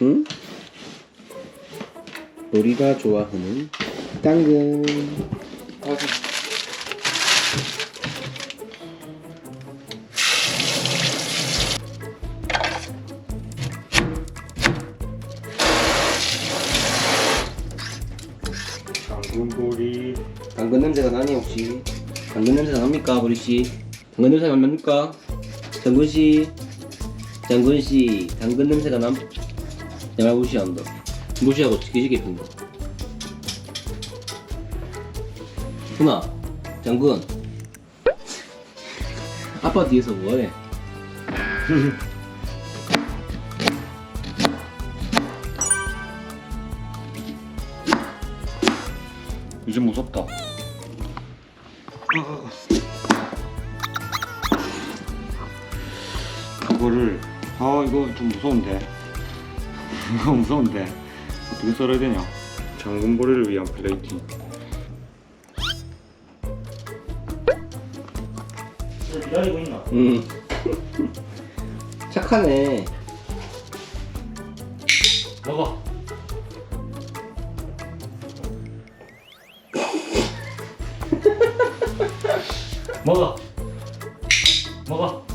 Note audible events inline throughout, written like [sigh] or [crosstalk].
응? 우리가 좋아하는 당근. 당근보리 당근 냄새가 나니 혹시? 당근 냄새가 납니까, 보리 씨? 당근 냄새가 안 납니까? 장군 씨, 장군 씨, 당근 냄새가 남? 내가 무시한다. 무시하고 지키지게 핀다. 훈아, 장군. 아빠 뒤에서 뭐해? 이제 [laughs] 무섭다 그거를 아 이거 좀 무서운데 이거 무서운데. 어떻게 썰어야 되냐? 장군보리를 위한 플레이팅. 기다리고 있나? 음. [laughs] 착하네. 먹어. [laughs] 먹어. 먹어.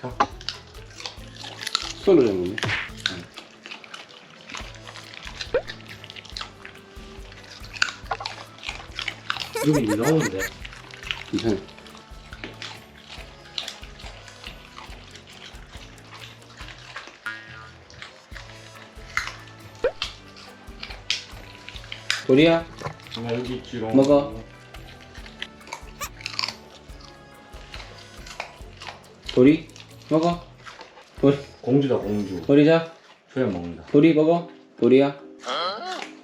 자 손으로 잡네. 여기 일 나오는데 괜찮아. 도리야, 나 여기 있지롱 먹어. 도리, 먹어. 도리, 공주다 공주 도리 자. 줘야 먹는다 도리 먹어. 도리야.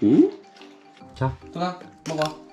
응? 자 누나 먹어.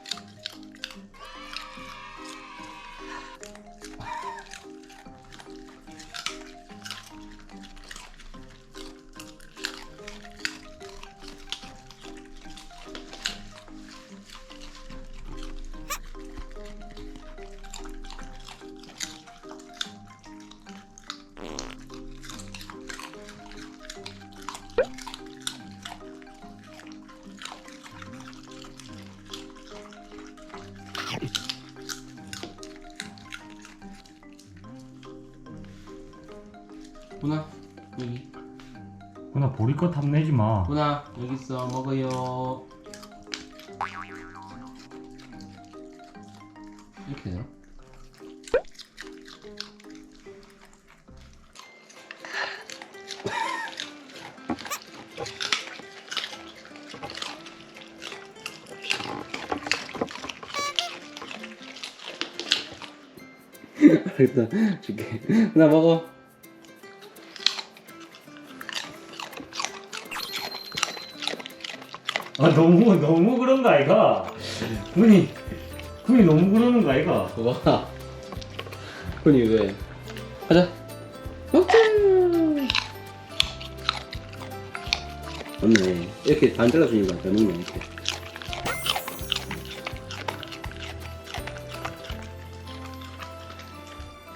누나 여기. 누나 보리껏 탐내지 마 누나 여기 있어 먹어요. 이렇게 되나? 알겠다 줄게 나 먹어 아 너무 너무 그런 거 아이가? 군이 군이 너무 그러는 거 아이가? 와. 흔히 왜? 가자. 먹자 맞네. 이렇게 반 잘라주니까 잘 먹네 이렇게.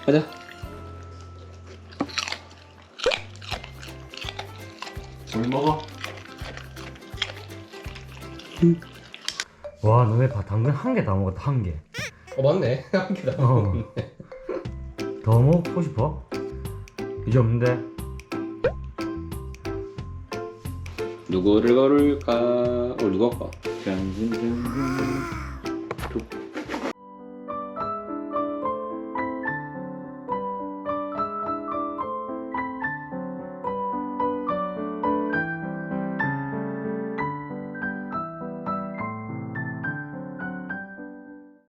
가자. 우리 먹어 와 너네 봐 당근 한 개 다 먹었다 한개더 어 맞네. [laughs] 한 개다 어. 먹고 싶어? 이제 없는데? 누구를 걸을까? 어 누가 할까? 짠짠짠짠